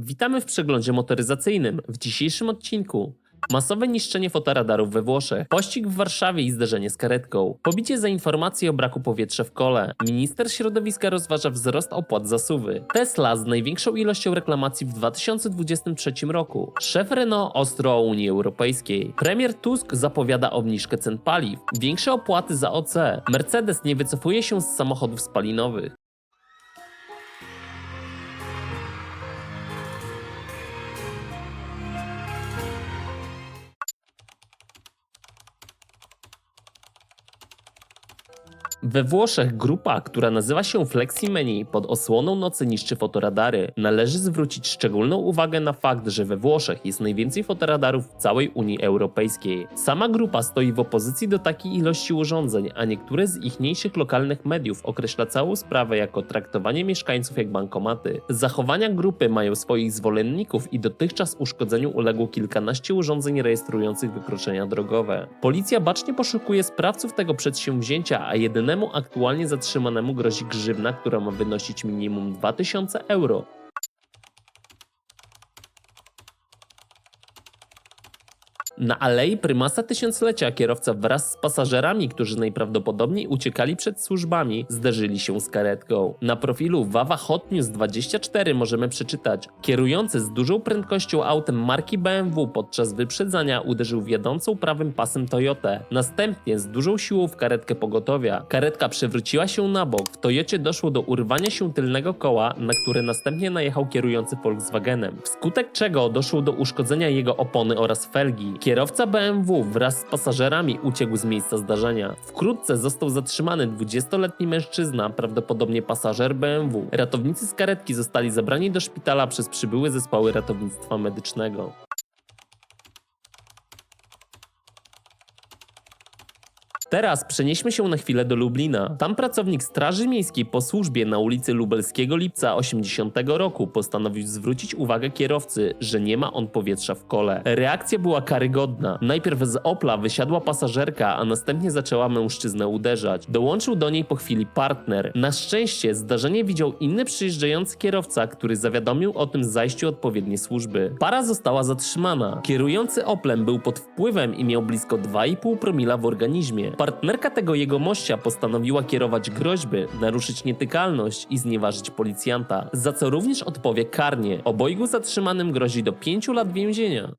Witamy w przeglądzie motoryzacyjnym. W dzisiejszym odcinku. Masowe niszczenie fotoradarów we Włoszech, pościg w Warszawie i zderzenie z karetką, pobicie za informacje o braku powietrza w kole, minister środowiska rozważa wzrost opłat za suwy, Tesla z największą ilością reklamacji w 2023 roku, szef Renault ostro o Unii Europejskiej, premier Tusk zapowiada obniżkę cen paliw, większe opłaty za OC, Mercedes nie wycofuje się z samochodów spalinowych. We Włoszech grupa, która nazywa się Fleximeni pod osłoną nocy niszczy fotoradary. Należy zwrócić szczególną uwagę na fakt, że we Włoszech jest najwięcej fotoradarów w całej Unii Europejskiej. Sama grupa stoi w opozycji do takiej ilości urządzeń, a niektóre z ichniejszych lokalnych mediów określa całą sprawę jako traktowanie mieszkańców jak bankomaty. Zachowania grupy mają swoich zwolenników i dotychczas uszkodzeniu uległo kilkanaście urządzeń rejestrujących wykroczenia drogowe. Policja bacznie poszukuje sprawców tego przedsięwzięcia, a jedynemu aktualnie zatrzymanemu grozi grzywna, która ma wynosić minimum 2000 euro. Na alei prymasa tysiąclecia kierowca wraz z pasażerami, którzy najprawdopodobniej uciekali przed służbami, zderzyli się z karetką. Na profilu Wawa Hot News 24 możemy przeczytać: Kierujący z dużą prędkością autem marki BMW podczas wyprzedzania uderzył w jadącą prawym pasem Toyotę. Następnie z dużą siłą w karetkę pogotowia. Karetka przewróciła się na bok. W Toyocie doszło do urwania się tylnego koła, na które następnie najechał kierujący Volkswagenem. Wskutek czego doszło do uszkodzenia jego opony oraz felgi. Kierowca BMW wraz z pasażerami uciekł z miejsca zdarzenia. Wkrótce został zatrzymany 20-letni mężczyzna, prawdopodobnie pasażer BMW. Ratownicy z karetki zostali zabrani do szpitala przez przybyłe zespoły ratownictwa medycznego. Teraz przenieśmy się na chwilę do Lublina. Tam pracownik Straży Miejskiej po służbie na ulicy Lubelskiego Lipca 80 roku postanowił zwrócić uwagę kierowcy, że nie ma on powietrza w kole. Reakcja była karygodna. Najpierw z Opla wysiadła pasażerka, a następnie zaczęła mężczyznę uderzać. Dołączył do niej po chwili partner. Na szczęście zdarzenie widział inny przyjeżdżający kierowca, który zawiadomił o tym zajściu odpowiednie służby. Para została zatrzymana. Kierujący Oplem był pod wpływem i miał blisko 2,5 promila w organizmie. Partnerka tego jegomościa postanowiła kierować groźby, naruszyć nietykalność i znieważyć policjanta, za co również odpowie karnie. Obojgu zatrzymanym grozi do 5 lat więzienia.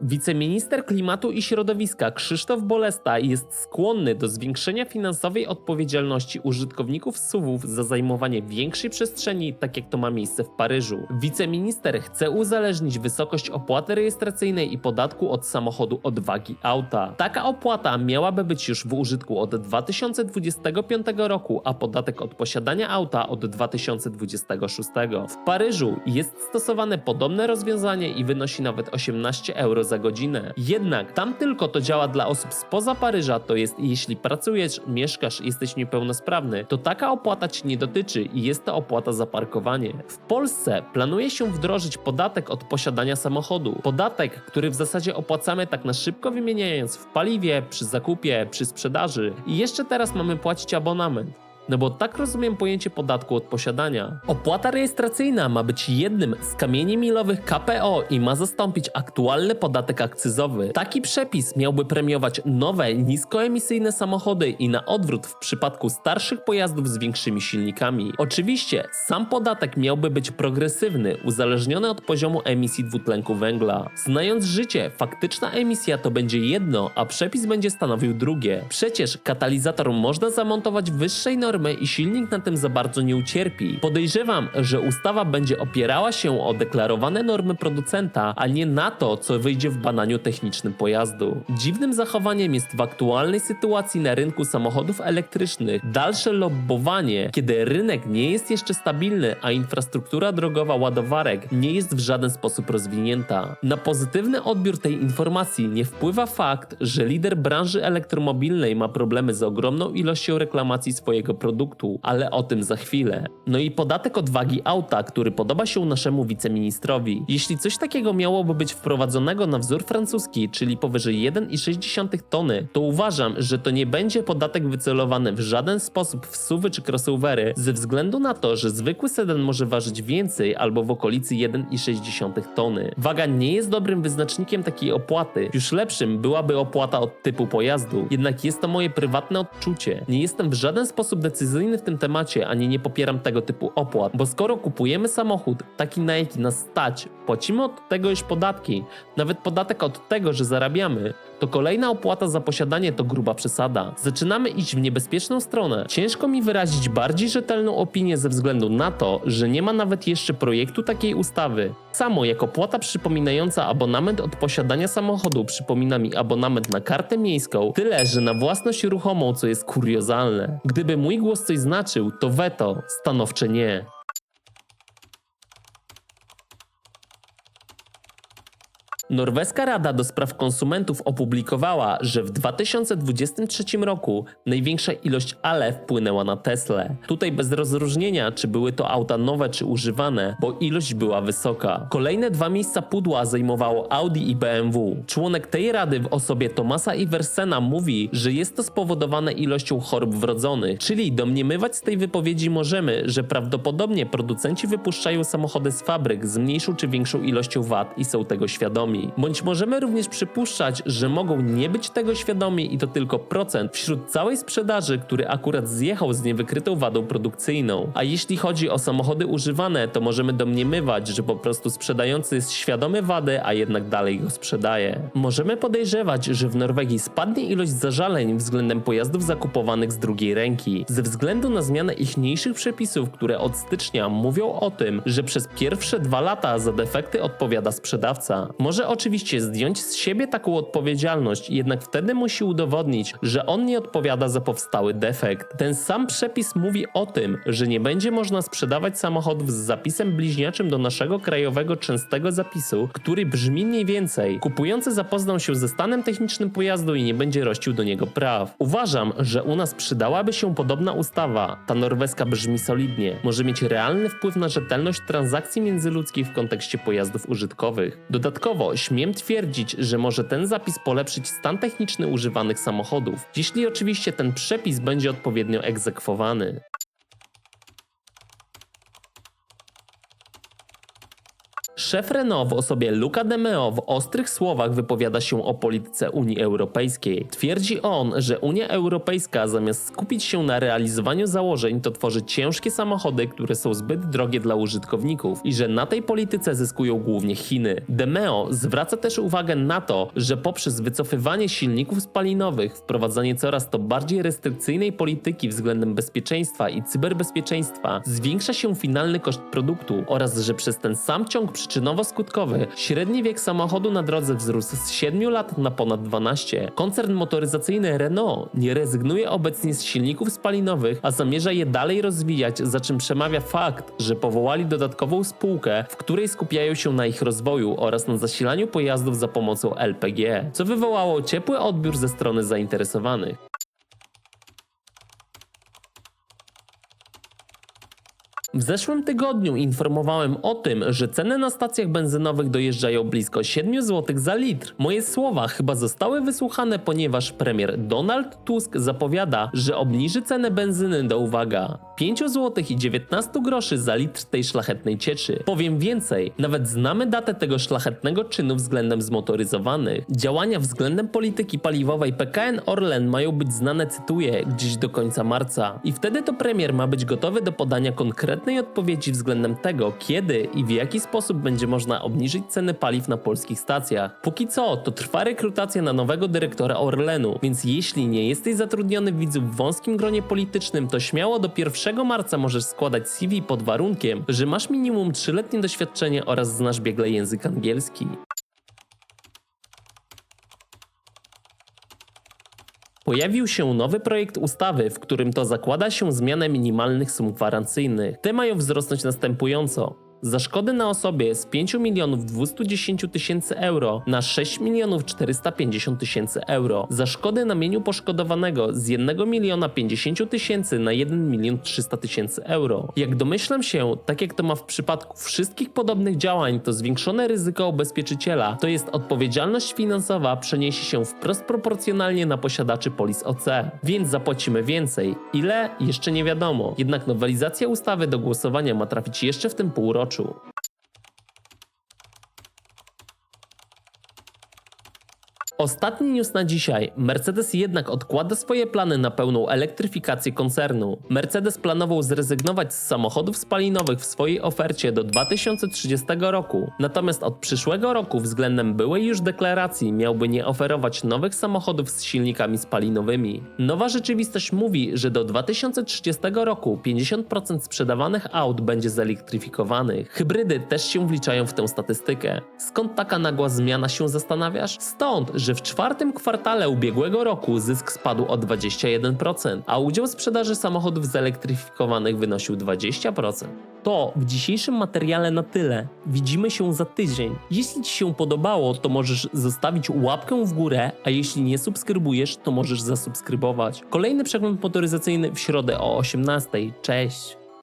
Wiceminister Klimatu i Środowiska Krzysztof Bolesta jest skłonny do zwiększenia finansowej odpowiedzialności użytkowników SUV-ów za zajmowanie większej przestrzeni, tak jak to ma miejsce w Paryżu. Wiceminister chce uzależnić wysokość opłaty rejestracyjnej i podatku od samochodu od wagi auta. Taka opłata miałaby być już w użytku od 2025 roku, a podatek od posiadania auta od 2026. W Paryżu jest stosowane podobne rozwiązanie i wynosi nawet 18 euro za godzinę. Jednak tam tylko to działa dla osób spoza Paryża, to jest jeśli pracujesz, mieszkasz, jesteś niepełnosprawny, to taka opłata ci nie dotyczy i jest to opłata za parkowanie. W Polsce planuje się wdrożyć podatek od posiadania samochodu. Podatek, który w zasadzie opłacamy tak na szybko wymieniając w paliwie, przy zakupie, przy sprzedaży i jeszcze teraz mamy płacić abonament. No bo tak rozumiem pojęcie podatku od posiadania. Opłata rejestracyjna ma być jednym z kamieni milowych KPO i ma zastąpić aktualny podatek akcyzowy. Taki przepis miałby premiować nowe, niskoemisyjne samochody i na odwrót w przypadku starszych pojazdów z większymi silnikami. Oczywiście sam podatek miałby być progresywny, uzależniony od poziomu emisji dwutlenku węgla. Znając życie, faktyczna emisja to będzie jedno, a przepis będzie stanowił drugie. Przecież katalizator można zamontować wyższej normy i silnik na tym za bardzo nie ucierpi. Podejrzewam, że ustawa będzie opierała się o deklarowane normy producenta, a nie na to, co wyjdzie w badaniu technicznym pojazdu. Dziwnym zachowaniem jest w aktualnej sytuacji na rynku samochodów elektrycznych dalsze lobbowanie, kiedy rynek nie jest jeszcze stabilny, a infrastruktura drogowa ładowarek nie jest w żaden sposób rozwinięta. Na pozytywny odbiór tej informacji nie wpływa fakt, że lider branży elektromobilnej ma problemy z ogromną ilością reklamacji swojego produktu, ale o tym za chwilę. No i podatek od wagi auta, który podoba się naszemu wiceministrowi. Jeśli coś takiego miałoby być wprowadzonego na wzór francuski, czyli powyżej 1,6 tony, to uważam, że to nie będzie podatek wycelowany w żaden sposób w suwy czy crossovery, ze względu na to, że zwykły sedan może ważyć więcej albo w okolicy 1,6 tony. Waga nie jest dobrym wyznacznikiem takiej opłaty. Już lepszym byłaby opłata od typu pojazdu. Jednak jest to moje prywatne odczucie. Nie jestem w żaden sposób decyzyjny w tym temacie, ani nie popieram tego typu opłat, bo skoro kupujemy samochód taki na jaki nas stać, płacimy od tego już podatki, nawet podatek od tego, że zarabiamy, to kolejna opłata za posiadanie to gruba przesada. Zaczynamy iść w niebezpieczną stronę. Ciężko mi wyrazić bardziej rzetelną opinię ze względu na to, że nie ma nawet jeszcze projektu takiej ustawy. Samo jak opłata przypominająca abonament od posiadania samochodu przypomina mi abonament na kartę miejską, tyle że na własność ruchomą, co jest kuriozalne. Gdyby mój głos coś znaczył, to weto, stanowcze nie. Norweska Rada do Spraw Konsumentów opublikowała, że w 2023 roku największa ilość ale wpłynęła na Tesla. Tutaj bez rozróżnienia, czy były to auta nowe czy używane, bo ilość była wysoka. Kolejne dwa miejsca pudła zajmowało Audi i BMW. Członek tej rady w osobie Tomasa Iversena mówi, że jest to spowodowane ilością chorób wrodzonych, czyli domniemywać z tej wypowiedzi możemy, że prawdopodobnie producenci wypuszczają samochody z fabryk z mniejszą czy większą ilością wad i są tego świadomi. Bądź możemy również przypuszczać, że mogą nie być tego świadomi i to tylko procent wśród całej sprzedaży, który akurat zjechał z niewykrytą wadą produkcyjną. A jeśli chodzi o samochody używane, to możemy domniemywać, że po prostu sprzedający jest świadomy wady, a jednak dalej go sprzedaje. Możemy podejrzewać, że w Norwegii spadnie ilość zażaleń względem pojazdów zakupowanych z drugiej ręki, ze względu na zmianę ich mniejszych przepisów, które od stycznia mówią o tym, że przez pierwsze dwa lata za defekty odpowiada sprzedawca. Może oczywiście zdjąć z siebie taką odpowiedzialność, jednak wtedy musi udowodnić, że on nie odpowiada za powstały defekt. Ten sam przepis mówi o tym, że nie będzie można sprzedawać samochodów z zapisem bliźniaczym do naszego krajowego częstego zapisu, który brzmi mniej więcej. Kupujący zapoznał się ze stanem technicznym pojazdu i nie będzie rościł do niego praw. Uważam, że u nas przydałaby się podobna ustawa. Ta norweska brzmi solidnie. Może mieć realny wpływ na rzetelność transakcji międzyludzkich w kontekście pojazdów użytkowych. Dodatkowo śmiem twierdzić, że może ten zapis polepszyć stan techniczny używanych samochodów, jeśli oczywiście ten przepis będzie odpowiednio egzekwowany. Szef Renault w osobie Luca De Meo w ostrych słowach wypowiada się o polityce Unii Europejskiej. Twierdzi on, że Unia Europejska zamiast skupić się na realizowaniu założeń, to tworzy ciężkie samochody, które są zbyt drogie dla użytkowników i że na tej polityce zyskują głównie Chiny. De Meo zwraca też uwagę na to, że poprzez wycofywanie silników spalinowych, wprowadzanie coraz to bardziej restrykcyjnej polityki względem bezpieczeństwa i cyberbezpieczeństwa, zwiększa się finalny koszt produktu oraz że przez ten sam ciąg przyczynowo-skutkowy średni wiek samochodu na drodze wzrósł z 7 lat na ponad 12. Koncern motoryzacyjny Renault nie rezygnuje obecnie z silników spalinowych, a zamierza je dalej rozwijać, za czym przemawia fakt, że powołali dodatkową spółkę, w której skupiają się na ich rozwoju oraz na zasilaniu pojazdów za pomocą LPG, co wywołało ciepły odbiór ze strony zainteresowanych. W zeszłym tygodniu informowałem o tym, że ceny na stacjach benzynowych dojeżdżają blisko 7 zł za litr. Moje słowa chyba zostały wysłuchane, ponieważ premier Donald Tusk zapowiada, że obniży cenę benzyny do uwaga 5 zł i 19 groszy za litr tej szlachetnej cieczy. Powiem więcej, nawet znamy datę tego szlachetnego czynu względem zmotoryzowanych. Działania względem polityki paliwowej PKN Orlen mają być znane, cytuję, gdzieś do końca marca. I wtedy to premier ma być gotowy do podania konkretnej odpowiedzi względem tego, kiedy i w jaki sposób będzie można obniżyć ceny paliw na polskich stacjach. Póki co, to trwa rekrutacja na nowego dyrektora Orlenu, więc jeśli nie jesteś zatrudniony widzów w wąskim gronie politycznym, to śmiało do 1 marca możesz składać CV pod warunkiem, że masz minimum 3-letnie doświadczenie oraz znasz biegle język angielski. Pojawił się nowy projekt ustawy, w którym to zakłada się zmianę minimalnych sum gwarancyjnych. Te mają wzrosnąć następująco. Za szkody na osobie z 5 milionów 210 tysięcy euro na 6 milionów 450 tysięcy euro. Za szkody na mieniu poszkodowanego z 1 miliona 50 tysięcy na 1 milion 300 tysięcy euro. Jak domyślam się, tak jak to ma w przypadku wszystkich podobnych działań, to zwiększone ryzyko ubezpieczyciela, to jest odpowiedzialność finansowa przeniesie się wprost proporcjonalnie na posiadaczy polis OC, więc zapłacimy więcej. Ile? Jeszcze nie wiadomo. Jednak nowelizacja ustawy do głosowania ma trafić jeszcze w tym półroczu. su Ostatni news na dzisiaj. Mercedes jednak odkłada swoje plany na pełną elektryfikację koncernu. Mercedes planował zrezygnować z samochodów spalinowych w swojej ofercie do 2030 roku. Natomiast od przyszłego roku względem byłej już deklaracji miałby nie oferować nowych samochodów z silnikami spalinowymi. Nowa rzeczywistość mówi, że do 2030 roku 50% sprzedawanych aut będzie zelektryfikowanych. Hybrydy też się wliczają w tę statystykę. Skąd taka nagła zmiana się zastanawiasz? Stąd, że w czwartym kwartale ubiegłego roku zysk spadł o 21%, a udział sprzedaży samochodów zelektryfikowanych wynosił 20%. To w dzisiejszym materiale na tyle. Widzimy się za tydzień. Jeśli Ci się podobało, to możesz zostawić łapkę w górę, a jeśli nie subskrybujesz, to możesz zasubskrybować. Kolejny przegląd motoryzacyjny w środę o 18:00. Cześć!